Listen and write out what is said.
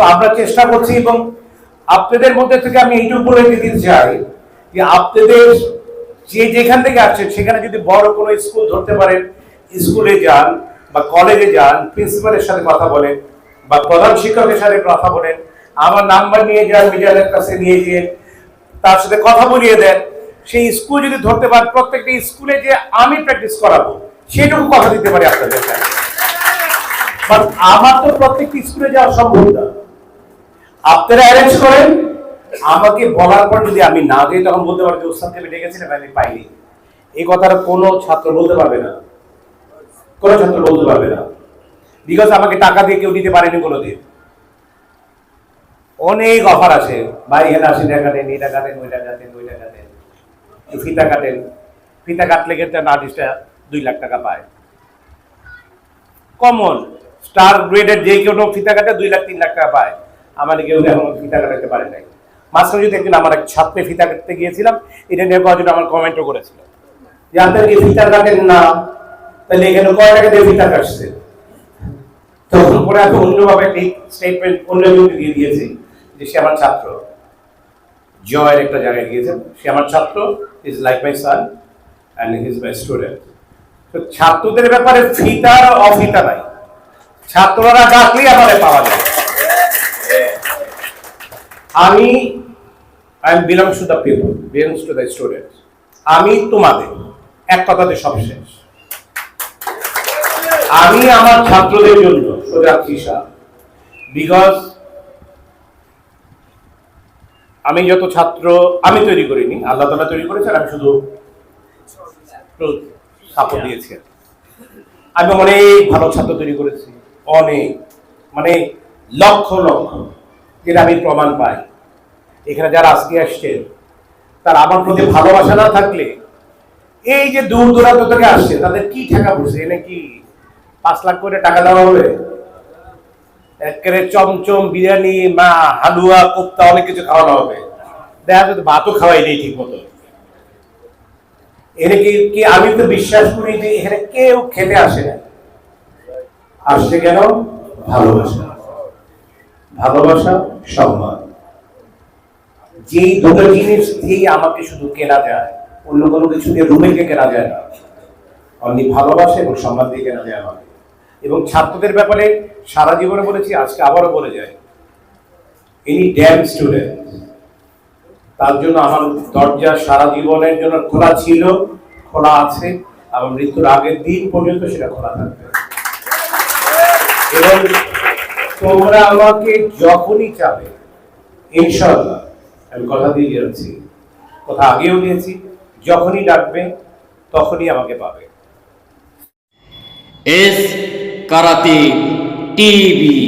তো আমরা চেষ্টা করছি এবং আপনাদের মধ্যে থেকে আমি এইটুকু বলে দিতে চাই যে আপনাদের যে যেখান থেকে আসছেন, সেখানে যদি বড় কোনো স্কুল ধরতে পারেন, স্কুলে যান বা কলেজে যান, প্রিন্সিপালের সাথে কথা বলেন বা প্রধান শিক্ষকের সাথে কথা বলেন, আমার নাম্বার নিয়ে যান মিডিয়ালের কাছে নিয়ে গিয়ে তার সাথে কথা বলিয়ে দেন, সেই স্কুল যদি ধরতে পারেন, প্রত্যেকটা স্কুলে যে আমি প্র্যাকটিস করাবো, সেটুকু কথা দিতে পারি আপনাদের কাছে। আমার তো প্রত্যেকটি স্কুলে যাওয়া সম্ভব না। আপনারা অ্যারেঞ্জ করেন। আমাকে বলার পর যদি আমি না যাই তখন বলতে পারব যে ওস্তাদকে আমি ডেকেছিলাম, আমি পাইনি। এই কথাটা কোনো ছাত্র বলতে পারবে না। কোনো ছাত্র বলতে পারবে না। বিকজ আমাকে টাকা দিয়ে কেউ দিতে পারেনি কোনোদিন। অনেক অফার আছে। ভাই, এখানে আশি টাকা দেন এটা কাটেন ওইটা কাটেন ওইটা কাটেন এই ফিতা কাটেন। ফিতা কাটলে কিন্তু আর্টিস্টটা দুই লাখ টাকা পায়। কমন স্টার গ্রেডের যে কেউ ফিতা কাটে, দুই লাখ, তিন লাখ টাকা পায়। আমাদের কেউ এখন ফিতা কাটাতে পারে নাই। মাঝখানে যদি একদিন আমার এক ছাত্রে ফিতা কাটতে গিয়েছিলাম, এটা নিয়ে কয়েকজন আমার কমেন্টও করেছিল। যে আপনার কি ফিতা কাটেন না? তাহলে এখানে কয় টাকা দিয়ে ফিতা কাটছে? তখন পরে আমি অন্যভাবে একটি স্টেটমেন্ট অন্য জনকে দিয়ে দিয়েছি যে, সে আমার ছাত্র। জয়ের একটা জায়গায় গিয়েছেন সে আমার ছাত্র। Is like my son and his my student তো ছাত্রদের ব্যাপারে ফিতা অফিতা নাই। ছাত্ররা ডাকলেই আমাদের পাওয়া যায়। আমি I am belongs to the people belongs to the student আমি তোমাদের, এক কথাতে সব শেষ। আমি আমার ছাত্রদের জন্য সোজা তৃষা বিকজ আমি যত ছাত্র, আমি তৈরি করিনি, আল্লাহ তালা তৈরি করেছেন, আমি শুধু সাপোর্ট দিয়েছি। আমি অনেক ভালো ছাত্র তৈরি করেছি, অনেক মানে লক্ষ লক্ষ। যেটা আমি প্রমাণ পাই। এখানে যারা আজকে আসছেন, তার আমার প্রতি ভালোবাসা না থাকলে এই যে দূর দূরান্ত থেকে আসছে, তাদের কি টাকা পড়ছে? এনে কি পাঁচ লাখ করে টাকা দেওয়া হবে? একেবারে চমচম বিরিয়ানি, মা, হালুয়া, কোপ্তা, অনেক কিছু খাওয়ানো হবে। দেখা যাচ্ছে ভাতও খাওয়াই নেই ঠিক মতো এনে কি কি আমি তো বিশ্বাস করি যে এখানে কেউ খেতে আসে না। আসছে কেন? ভালোবাসা। ভালোবাসা, সম্মান। যেই দুটো জিনিস দিয়েই আমাকে শুধু কেনা যায়, অন্য কোনো কিছু দিয়ে রুমেকে কেনা যায় না। অনলি ভালোবাসা এবং সম্মান দিয়ে কেনা যায় আমাকে। এবং ছাত্রদের ব্যাপারে সারা জীবনে বলেছি, আজকে আবারও বলে যায় এনি ড্যাম স্টুডেন্ট তার জন্য আমার দরজা সারা জীবনের জন্য খোলা ছিল, খোলা আছে আমার মৃত্যুর আগের দিন পর্যন্ত সেটা খোলা থাকবে। এবং তোমরা আমাকে যখনই চাবে ইনশাল্লাহ আমি কথা দিয়ে যাচ্ছি, কথা আগেও দিয়েছি যখনই ডাকবে, তখনই আমাকে পাবে। S karate TV.